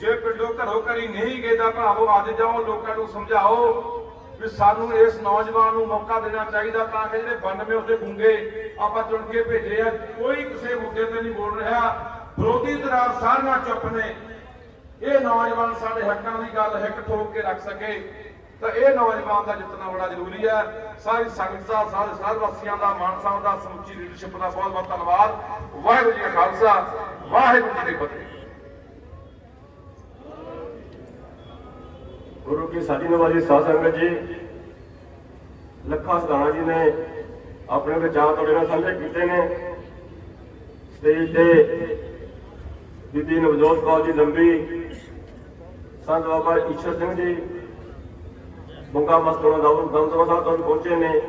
ਜੇ ਪਿੰਡੋਂ ਘਰੋਂ ਘਰੀ ਨਹੀਂ ਗਏ ਤਾਂ ਭਰਾਵੋ, ਅੱਜ ਜਾਓ ਲੋਕਾਂ ਨੂੰ ਸਮਝਾਓ ਵੀ ਸਾਨੂੰ ਇਸ ਨੌਜਵਾਨ ਨੂੰ ਮੌਕਾ ਦੇਣਾ ਚਾਹੀਦਾ ਤਾਂ ਕਿ ਜਿਹੜੇ 92 ਉਸਦੇ ਗੁੰਗੇ ਆਪਾਂ ਚੁਣ ਕੇ ਭੇਜੇ ਆ, ਕੋਈ ਕਿਸੇ ਮੁੱਦੇ ਤੇ ਨਹੀਂ ਬੋਲ ਰਿਹਾ। ਵਿਰੋਧੀ ਧਿਰਾਂ ਸਾਰੀਆਂ ਚੁੱਪ ਨੇ। ਇਹ ਨੌਜਵਾਨ ਸਾਡੇ ਹੱਕਾਂ ਦੀ ਗੱਲ ਹਿੱਕ ਠੋਕ ਕੇ ਰੱਖ ਸਕੇ ਤਾਂ ਇਹ ਨੌਜਵਾਨ ਦਾ ਜਿੱਤਣਾ ਬੜਾ ਜ਼ਰੂਰੀ ਹੈ। ਸਾਰੀ ਸੰਗਤ ਦਾ, ਸਾਰੇ ਸਾਰੇ ਵਾਸੀਆਂ ਦਾ, ਮਾਨ ਸਾਹਿਬ ਦਾ, ਸਮੁੱਚੀ ਲੀਡਰਸ਼ਿਪ ਦਾ ਬਹੁਤ ਬਹੁਤ ਧੰਨਵਾਦ। ਵਾਹਿਗੁਰੂ ਜੀ ਕਾ ਖਾਲਸਾ, ਵਾਹਿਗੁਰੂ ਜੀ ਕੀ ਫਤਿਹ। ਗੁਰੂ ਕੀ ਸਾਡੀ ਨਵਾਜੀ ਸਾਧ ਸੰਗਤ ਜੀ, ਲੱਖਾ ਸਦਾਣਾ ਜੀ ਨੇ ਆਪਣੇ ਵਿਚਾਰ ਤੁਹਾਡੇ ਨਾਲ ਸਾਂਝੇ ਕੀਤੇ ਨੇ। ਸਟੇਜ ਤੇ ਬੀਬੀ ਨਵਜੋਤ ਕੌਰ ਜੀ ਲੰਬੀ, ਸੰਤ ਬਾਬਾ ਈਸ਼ਰ ਸਿੰਘ ਜੀ, ਬੰਗਾ ਮਸਤੋਂ ਦਾ ਦਮਦਮਾ ਸਾਹਿਬ ਤੋਂ ਪਹੁੰਚੇ ਨੇ।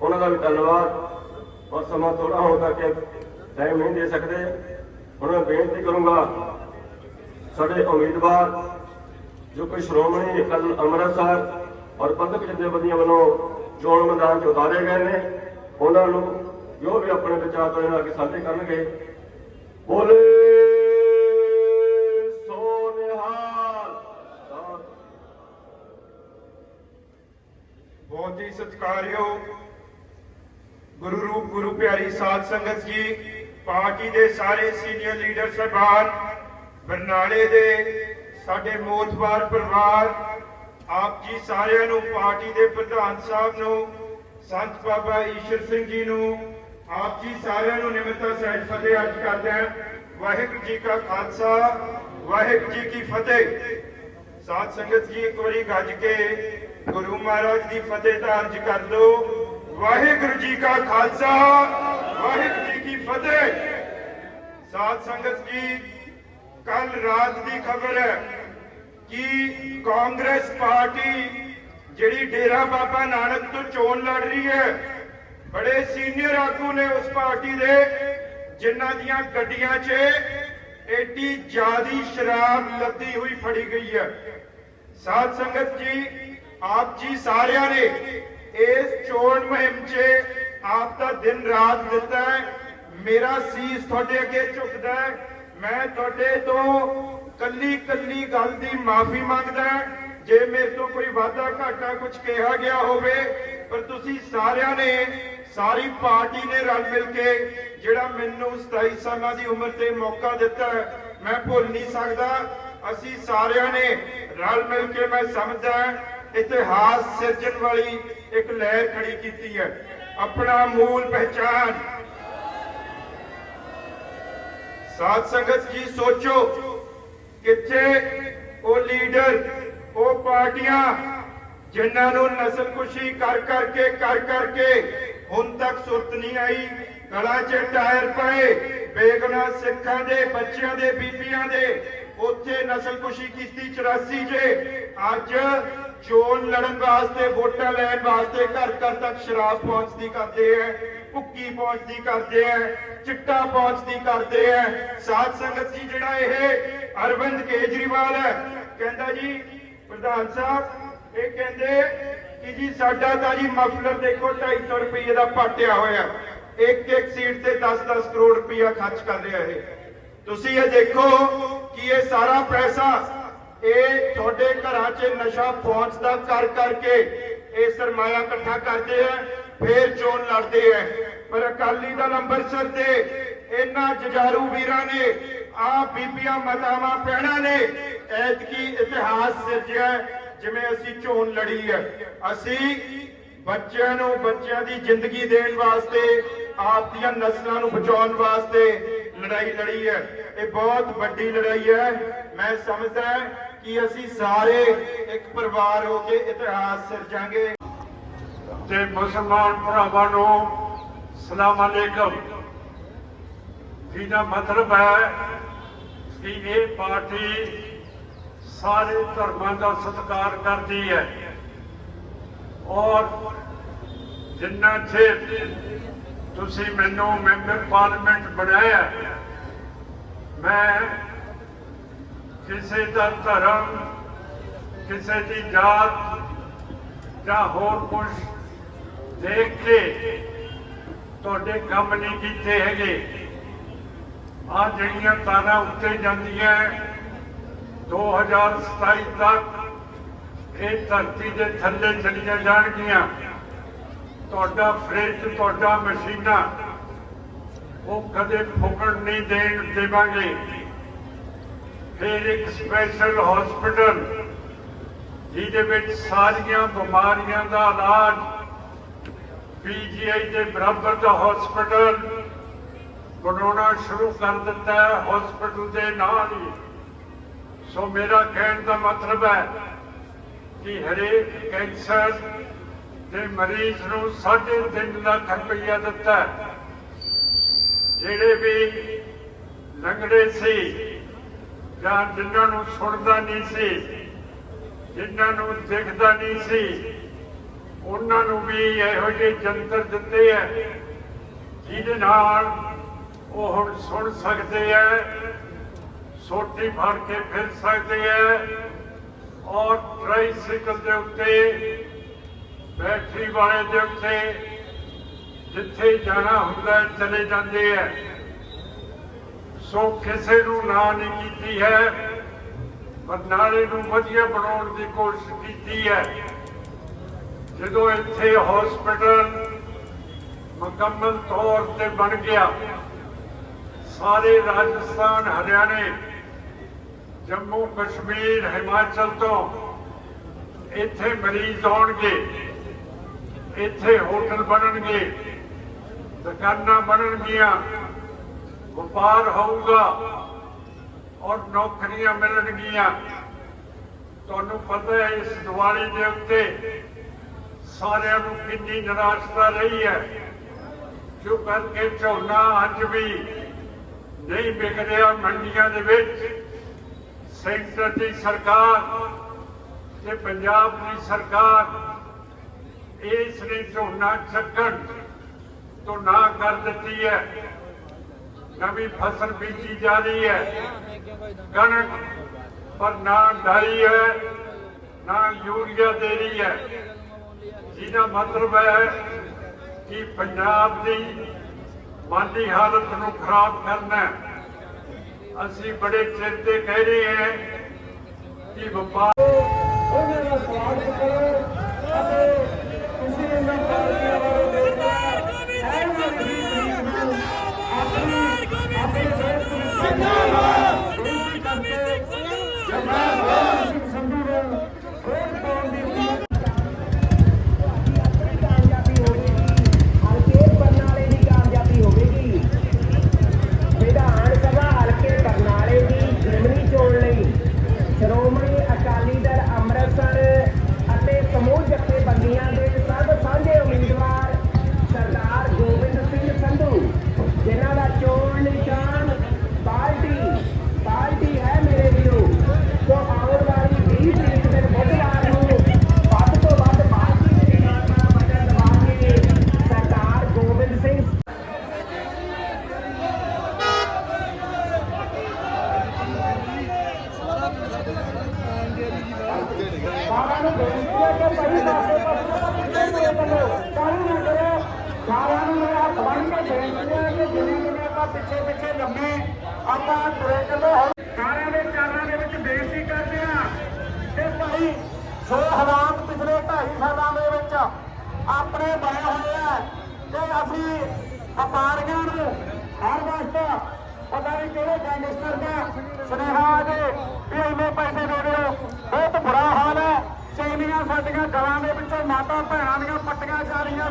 ਉਹਨਾਂ ਦਾ ਵੀ ਧੰਨਵਾਦ। ਔਰ ਸਮਾਂ ਥੋੜਾ ਹੋਣ ਕਰਕੇ ਟਾਈਮ ਨਹੀਂ ਦੇ ਸਕਦੇ। ਹੁਣ ਮੈਂ ਬੇਨਤੀ ਕਰੂੰਗਾ, ਸਾਡੇ ਉਮੀਦਵਾਰ ਜੋ ਕਿ ਸ਼੍ਰੋਮਣੀ ਅੰਮ੍ਰਿਤਸਰ ਔਰ ਪੰਥਕ ਜਥੇਬੰਦੀਆਂ ਵੱਲੋਂ ਚੋਣ ਮੈਦਾਨ 'ਚ ਉਤਾਰੇ ਗਏ ਨੇ, ਉਹਨਾਂ ਨੂੰ ਜੋ ਵੀ ਆਪਣੇ ਵਿਚਾਰ ਤੋਂ ਨਾਲ ਅੱਗੇ ਸਾਂਝੇ ਕਰਨਗੇ। ਬੋਲੇ ਬਹੁਤ ਹੀ ਸਤਿਕਾਰਯੋਗ ਗੁਰੂ ਰੂਪ, ਗੁਰੂ ਪਿਆਰੀ ਸਾਧ ਸੰਗਤ ਜੀ, ਪਾਰਟੀ ਦੇ ਸਾਰੇ ਸੀਨੀਅਰ ਲੀਡਰ ਸਾਹਿਬਾਨ, ਬਰਨਾਲੇ ਦੇ ਸਾਡੇ ਮੋਤਬਾਰ ਪਰਿਵਾਰ, ਆਪ ਜੀ ਸਾਰਿਆਂ ਨੂੰ, ਪਾਰਟੀ ਦੇ ਪ੍ਰਧਾਨ ਸਾਹਿਬ ਨੂੰ, ਸੰਤ ਬਾਬਾ ਈਸ਼ਰ ਸਿੰਘ ਜੀ ਨੂੰ, ਆਪ ਜੀ ਸਾਰਿਆਂ ਨੂੰ ਨਿਮਰਤਾ ਸਹਿਤ ਫਤਿਹ ਅਰਜ਼ ਕਰਦੇ ਹਾਂ। ਵਾਹਿਗੁਰੂ ਜੀ ਕਾ ਖਾਲਸਾ, ਵਾਹਿਗੁਰੂ ਜੀ ਕੀ ਫਤਿਹ। ਸਾਧ ਸੰਗਤ ਜੀ, ਇੱਕ ਵਾਰੀ ਗੱਜ ਕੇ ਗੁਰੂ ਮਹਾਰਾਜ ਦੀ ਫਤਿਹ ਦਾ ਅਰਜ ਕਰ ਲਓ ਵਾਹਿਗੁਰੂ ਜੀ ਕਾ ਖਾਲਸਾ, ਵਾਹਿਗੁਰੂ ਜੀ ਕੀ ਫਤਿਹ। ਸਾਧ ਸੰਗਤ ਜੀ ਕੱਲ ਰਾਤ ਦੀ ਖਬਰ ਹੈ। ਕਿ ਕਾਂਗਰਸ ਪਾਰਟੀ ਜਿਹੜੀ ਡੇਰਾ ਬਾਬਾ ਨਾਨਕ ਤੋਂ ਚੋਣ ਲੜ ਰਹੀ ਹੈ, ਬੜੇ ਸੀਨੀਅਰ ਆਗੂ ਨੇ ਉਸ ਪਾਰਟੀ ਦੇ, ਜਿਨ੍ਹਾਂ ਦੀਆਂ ਗੱਡੀਆਂ 'ਚ ਏਡੀ ਜਿਆਦੀ ਸ਼ਰਾਬ ਲੱਦੀ ਹੋਈ ਫੜੀ ਗਈ ਹੈ। ਸਾਧ ਸੰਗਤ ਜੀ, ਆਪ ਜੀ ਸਾਰਿਆਂ ਨੇ ਇਸ ਚੋਣ ਮੁਹਿੰਮ 'ਚ ਆਪ ਦਾ ਦਿਨ ਰਾਤ ਦਿੱਤਾ ਹੈ। ਮੇਰਾ ਸੀਸ ਤੁਹਾਡੇ ਅੱਗੇ ਝੁਕਦਾ ਹੈ। ਮੈਂ ਤੁਹਾਡੇ ਤੋਂ ਕੱਲੀ ਕੱਲੀ ਗੱਲ ਦੀ ਮਾਫੀ ਮੰਗਦਾ ਜੇ ਮੇਰੇ ਤੋਂ ਕੋਈ ਵਾਧਾ ਘਾਟਾ ਕੁਝ ਕਿਹਾ ਗਿਆ ਹੋਵੇ, ਪਰ ਤੁਸੀਂ ਸਾਰਿਆਂ ਨੇ, ਸਾਰੀ ਪਾਰਟੀ ਨੇ ਰਲ ਮਿਲ ਕੇ ਜਿਹੜਾ ਮੈਨੂੰ 27 ਸਾਲਾਂ ਦੀ ਉਮਰ ਤੇ ਮੌਕਾ ਦਿੱਤਾ ਮੈਂ ਭੁੱਲ ਨਹੀਂ ਸਕਦਾ। ਅਸੀਂ ਸਾਰਿਆਂ ਨੇ ਰਲ ਮਿਲ ਕੇ ਮੈਂ ਸਮਝਦਾ ਇਤਿਹਾਸ ਸਿਰਜਣ ਵਾਲੀ ਇੱਕ ਲਹਿਰ ਖੜੀ ਕੀਤੀ ਹੈ। ਆਪਣਾ ਮੂਲ ਪਹਿਚਾਨ ਸਾਧ ਸੰਗਤ ਜੀ ਸੋਚੋ ਕਿੱਥੇ ਉਹ ਲੀਡਰ, ਉਹ ਪਾਰਟੀਆਂ ਜਿਨ੍ਹਾਂ ਨੂੰ ਨਸਲਕੁਸ਼ੀ ਕਰ ਕਰਕੇ ਕਰ ਕਰਕੇ ਹੁਣ ਤੱਕ ਸੁਰਤ ਨਹੀਂ ਆਈ, ਗਲਾਂ 'ਚ ਟਾਇਰ ਪਏ, ਬੇਗੁਨਾਹ ਸਿੱਖਾਂ ਦੇ, ਬੱਚਿਆਂ ਦੇ, ਬੀਬੀਆਂ ਦੇ, ਉੱਥੇ ਨਸਲਕੁਸ਼ੀ ਕੀਤੀ 84 ਜੇ, ਅੱਜ ਚੋਣ ਲੜਨ ਵਾਸਤੇ ਵੋਟਾਂ ਲੈਣ ਵਾਸਤੇ ਘਰ ਘਰ ਤੱਕ ਸ਼ਰਾਬ ਪਹੁੰਚਦੀ ਕਰਦੇ ਐ, ਭੁੱਕੀ ਪਹੁੰਚਦੀ ਕਰਦੇ ਐ, ਚਿੱਟਾ ਪਹੁੰਚਦੀ ਕਰਦੇ ਐ। ਸਾਧ ਸੰਗਤ ਜੀ, ਜਿਹੜਾ ਇਹ ਅਰਵਿੰਦ ਕੇਜਰੀਵਾਲ ਹੈ ਕਹਿੰਦਾ ਜੀ, ਪ੍ਰਧਾਨ ਸਾਹਿਬ, ਇਹ ਕਹਿੰਦੇ ਕਿ ਜੀ, ਸਾਡਾ ਤਾਂ ਜੀ ਮਫਲਰ ਦੇਖੋ 250 ਰੁਪਏ ਦਾ ਪਾਟਿਆ ਹੋਇਆ। ਇੱਕ ਇੱਕ ਸੀਟ ਤੇ 10-10 ਕਰੋੜ ਰੁਪਇਆ ਖਰਚ ਕਰ ਰਿਹਾ ਇਹ। ਤੁਸੀਂ ਇਹ ਦੇਖੋ ਕਿ ਇਹ ਸਾਰਾ ਪੈਸਾ ਇਹ ਤੁਹਾਡੇ ਘਰਾਂ 'ਚ ਨਸ਼ਾ ਪਹੁੰਚਦਾ ਕਰ ਕਰਕੇ ਇਹ ਸਰਮਾਇਆ ਇਕੱਠਾ ਕਰਦੇ ਆ, ਫੇਰ ਚੋਣ ਲੜਦੇ ਆ। ਪਰ ਅਕਾਲੀ ਦਲ ਅੰਮ੍ਰਿਤਸਰ ਤੇ ਇਹਨਾਂ ਜਜਾਰੂ ਵੀਰਾਂ ਨੇ ਆ ਬੀਬੀਆਂ ਮਾਤਾਵਾਂ ਭੈਣਾਂ ਨੇ ਐਤਕੀ ਇਤਿਹਾਸ ਸਿਰਜਿਆ, ਜਿਵੇਂ ਅਸੀਂ ਚੋਣ ਲੜੀ ਹੈ ਅਸੀਂ ਬੱਚਿਆਂ ਨੂੰ ਬੱਚਿਆਂ ਦੀ ਜ਼ਿੰਦਗੀ ਦੇਣ ਵਾਸਤੇ, ਆਪ ਦੀਆਂ ਨਸਲਾਂ ਨੂੰ ਬਚਾਉਣ ਵਾਸਤੇ ਲੜਾਈ ਲੜੀ ਹੈ ਇਹ ਬਹੁਤ ਵੱਡੀ ਲੜਾਈ ਹੈ ਮੈਂ ਸਮਝਦਾ ਕਿ ਅਸੀਂ ਸਾਰੇ ਇੱਕ ਪਰਿਵਾਰ ਹੋ ਕੇ ਇਤਿਹਾਸ ਸਿਰਜਾਂਗੇ। ਤੇ ਮੁਸਲਮਾਨ ਭਰਾਵਾਂ ਨੂੰ ਸਲਾਮ ਅਲੈਕਮ। ਜਿਹਦਾ ਮਤਲਬ ਹੈ ਕਿ ਇਹ ਪਾਰਟੀ ਸਾਰੇ ਧਰਮਾਂ ਦਾ ਸਤਿਕਾਰ ਕਰਦੀ ਹੈ। ਔਰ ਜਿੰਨਾ ਚਿਰ ਤੁਸੀਂ ਮੈਨੂੰ ਮੈਂਬਰ ਪਾਰਲੀਮੈਂਟ ਬਣਾਇਆ, ਮੈਂ ਕਿਸੇ ਦਾ ਧਰਮ, ਕਿਸੇ ਦੀ ਜਾਤ ਜਾਂ ਹੋਰ ਕੁਝ ਦੇਖ ਕੇ ਤੁਹਾਡੇ ਕੰਮ ਨਹੀਂ ਕੀਤੇ ਹੈਗੇ। ਆ ਜਿਹੜੀਆਂ ਤਾਰਾਂ ਉੱਤੇ ਜਾਂਦੀਆਂ 2027 ਤੱਕ ਇਹ ਧਰਤੀ ਦੇ ਥੱਲੇ ਚਲੀਆਂ ਜਾਣਗੀਆਂ। ਤੁਹਾਡਾ ਫ੍ਰਿਜ, ਤੁਹਾਡਾ ਮਸ਼ੀਨਾਂ ਉਹ ਕਦੇ ਫੁਕਣ ਨਹੀਂ ਦੇਣ ਦੇਵਾਂਗੇ। ਫਿਰ ਇੱਕ ਸਪੈਸ਼ਲ ਹਸਪੀਟਲ, ਜਿਹਦੇ ਵਿੱਚ ਸਾਰੀਆਂ ਬਿਮਾਰੀਆਂ ਦਾ ਇਲਾਜ, ਪੀਜੀਆਈ ਦੇ ਬਰਾਬਰ ਦਾ ਹਸਪੀਟਲ ਬਣਾਉਣਾ ਸ਼ੁਰੂ ਕਰ ਦਿੱਤਾ ਹੈ ਹਸਪੀਟਲ ਦੇ ਨਾਲ ਹੀ। ਸੋ ਮੇਰਾ ਕਹਿਣ ਦਾ ਮਤਲਬ ਹੈ ਕਿ ਹਰੇਕ ਕੈਂਸਰ ਦੇ ਮਰੀਜ਼ ਨੂੰ 3.5 ਲੱਖ ਰੁਪਈਆ ਦਿੱਤਾ ਜਿਹੜੇ ਵੀ ਲੰਗੜੇ ਸੀ ਜਾਂ ਜਿਨ੍ਹਾਂ ਨੂੰ ਸੁਣਦਾ ਨਹੀਂ ਸੀ, ਜਿਨ੍ਹਾਂ ਨੂੰ ਦੇਖਦਾ ਨਹੀਂ ਸੀ, ਉਹਨਾਂ ਨੂੰ ਵੀ ਇਹੋ ਜਿਹੇ ਜੰਤਰ ਦਿੱਤੇ ਹੈ ਜਿਹਦੇ ਨਾਲ ਉਹ ਹੁਣ ਸੁਣ ਸਕਦੇ ਹੈ ਸੋਟੀ ਫੜ ਕੇ ਫਿਰ ਸਕਦੇ ਹੈ ਔਰ ਟ੍ਰਾਈਸਾਈਕਲ ਦੇ ਉੱਤੇ, ਬੈਟਰੀ ਵਾਲੇ ਦੇ ਉੱਤੇ ਜਿੱਥੇ ਜਾਣਾ ਹੁੰਦਾ, ਚਲੇ ਜਾਂਦੇ ਹੈ ਸੋ ਕਿਸੇ ਨੂੰ ਨਾ ਨਹੀਂ ਕੀਤੀ ਹੈ, ਪਰ ਨੂੰ ਵਧੀਆ ਬਣਾਉਣ ਦੀ ਕੋਸ਼ਿਸ਼ ਕੀਤੀ ਹੈ। ਜਦੋਂ ਇੱਥੇ ਹਸਪੀਟਲ ਮੁਕੰਮਲ ਤੌਰ ਤੇ ਬਣ ਗਿਆ, ਸਾਰੇ ਰਾਜਸਥਾਨ, ਹਰਿਆਣੇ, ਜੰਮੂ, ਕਸ਼ਮੀਰ, ਹਿਮਾਚਲ ਤੋਂ ਇੱਥੇ ਮਰੀਜ਼ ਆਉਣਗੇ, ਇੱਥੇ ਹੋਟਲ ਬਣਨਗੇ, ਦੁਕਾਨਾਂ ਬਣਨਗੀਆਂ ਵਪਾਰ ਹੋਊਗਾ ਔਰ ਨੌਕਰੀਆਂ ਮਿਲਣਗੀਆਂ। ਤੁਹਾਨੂੰ ਪਤਾ ਹੈ, ਇਸ ਦੀਵਾਲੀ ਦੇ ਉੱਤੇ ਸਾਰਿਆਂ ਨੂੰ ਕਿੰਨੀ ਨਿਰਾਸ਼ਤਾ ਰਹੀ ਹੈ। ਜੋ ਕਰਕੇ ਝੋਨਾ ਅੱਜ ਵੀ ਨਹੀਂ ਵਿਕ ਰਿਹਾ ਮੰਡੀਆਂ ਦੇ ਵਿੱਚ ਸੈਂਟਰ ਦੀ ਸਰਕਾਰ ਤੇ ਪੰਜਾਬ ਦੀ ਸਰਕਾਰ ਇਸ ਨੇ ਝੋਨਾ ਚੱਕਣ ਤੋਂ ਨਾ ਕਰ ਦਿੱਤੀ ਹੈ। ਨਵੀਂ ਫਸਲ ਬੀਜੀ ਜਾ ਰਹੀ ਹੈ। ਕਣਕ ਪਰ ਨਾ ਡਾਈ ਹੈ, ਨਾ ਯੂਰੀਆ ਦੇ ਰਹੀ ਹੈ। ਜਿਹਦਾ ਮਤਲਬ ਹੈ ਕਿ ਪੰਜਾਬ ਦੀ ਮਾਲੀ ਹਾਲਤ ਨੂੰ ਖਰਾਬ ਕਰਨਾ ਅਸੀਂ ਬੜੇ ਚਿਰ ਤੇ ਕਹਿ ਰਹੇ ਹਾਂ ਕਿ ਵਪਾਰ ਉਹਨਾਂ ਦਾ ਸਵਾਗਤ ਕਰੋ ਅਤੇ ਤੁਸੀਂ ਇਹਨਾਂ ਪਾਰਟੀਆਂ ਬਾਰੇ ਦੇਖਣਾ ਹੈ ਵਾਲੀ ਤਰੀਕ ਨੂੰ ਆਪਣੀ ਆਪਣੇ ਦੇਸ਼ ਵਿੱਚ ਜਿੰਦਾਬਾਦ ਬੇਨਤੀ ਕਰਕੇ ਜਿੰਦਾਬਾਦ ਸਿੰਘ ਸੰਧੂ ਨੂੰ ਵੋਟ ਪਾਉਣ ਦੀ ਉਮੀਦ ਕਾਮਯਾਬੀ ਹੋਵੇਗੀ ਹਲਕੇ ਬਰਨਾਲੇ ਦੀ ਕਾਮਯਾਬੀ ਹੋਵੇਗੀ ਵਿਧਾਨ ਸਭਾ ਹਲਕੇ ਬਰਨਾਲੇ ਦੀ ਜ਼ਿਮਨੀ ਚੋਣ ਲਈ ਸ਼੍ਰੋਮਣੀ ਅਕਾਲੀ ਦਲ ਅੰਮ੍ਰਿਤਸਰ ਅਤੇ ਸਮੂਹ ਜਥੇਬੰਦੀਆਂ ਦੇ ਸਭ ਸਾਂਝੇ ਉਮੀਦਵਾਰ ਸਰਦਾਰ ਗੋਬਿੰਦ ਸਿੰਘ ਸੰਧੂ ਜਿਨ੍ਹਾਂ ਦਾ ਚੋਣ ਨਿਸ਼ਾਨ ਪਾਰਟੀ ਪਾਰਟੀ ਹੈ ਮੇਰੇ ਵੀਰੋ ਸੋ ਆਉਣ ਵਾਲੀ 20 ਤਰੀਕ ਦੇ ਬੁੱਧਵਾਰ ਨੂੰ ਵੱਧ ਤੋਂ ਵੱਧ ਪਾਰਟੀ ਦੇ ਨਿਸ਼ਾਨ ਨਾਲ ਬਟਨ ਦਬਾ ਕੇ ਸਰਦਾਰ ਗੋਬਿੰਦ ਸਿੰਘ ਸਾਰਿਆਂ ਨੂੰ ਬੇਨਤੀ ਹੈ ਕਿ ਭਾਈ ਪਾਸੇ ਪਾਸੇ ਪਿੱਛੇ ਨਾ ਕਰੋ ਕਾਹਲੀ ਨਾ ਕਰੋ ਸਾਰਿਆਂ ਨੂੰ ਮੇਰਾ ਹੱਥ ਬੰਨ ਕੇ ਬੇਨਤੀ ਹੈ ਕਿ ਜਿਵੇਂ ਜਿਵੇਂ ਆਪਾਂ ਪਿੱਛੇ ਪਿੱਛੇ ਲੰਮੇ ਆਪਾਂ ਤੁਰੇ ਚੱਲੋ ਹੁਣ ਸਾਰਿਆਂ ਦੇ ਚਰਨਾਂ ਦੇ ਵਿੱਚ ਬੇਨਤੀ ਕਰਦੇ ਆ ਕਿ ਜੋ ਹਾਲਾਤ ਪਿਛਲੇ 2.5 ਸਾਲਾਂ ਦੇ ਵਿੱਚ ਆਪਣੇ ਬਣੇ ਹੋਏ ਆ ਕਿ ਅਸੀਂ ਵਪਾਰੀਆਂ ਨੂੰ ਹਰ ਵਾਸਤੇ ਪਤਾ ਨਹੀਂ ਕਿਹੜੇ ਗੈਂਗਸਟਰ ਦਾ ਸੁਨੇਹਾ ਆ ਗਏ ਵੀ ਇੰਨੇ ਪੈਸੇ ਦੇ ਦਿਓ। ਬਹੁਤ ਬੁਰਾ ਹਾਲ ਹੈ। ਚੈਨੀਆਂ ਸਾਡੀਆਂ ਗਲਾਂ ਦੇ ਵਿੱਚੋਂ ਮਾਤਾ ਭੈਣਾਂ ਦੀਆਂ ਪੱਟੀਆਂ ਜਾ ਰਹੀਆਂ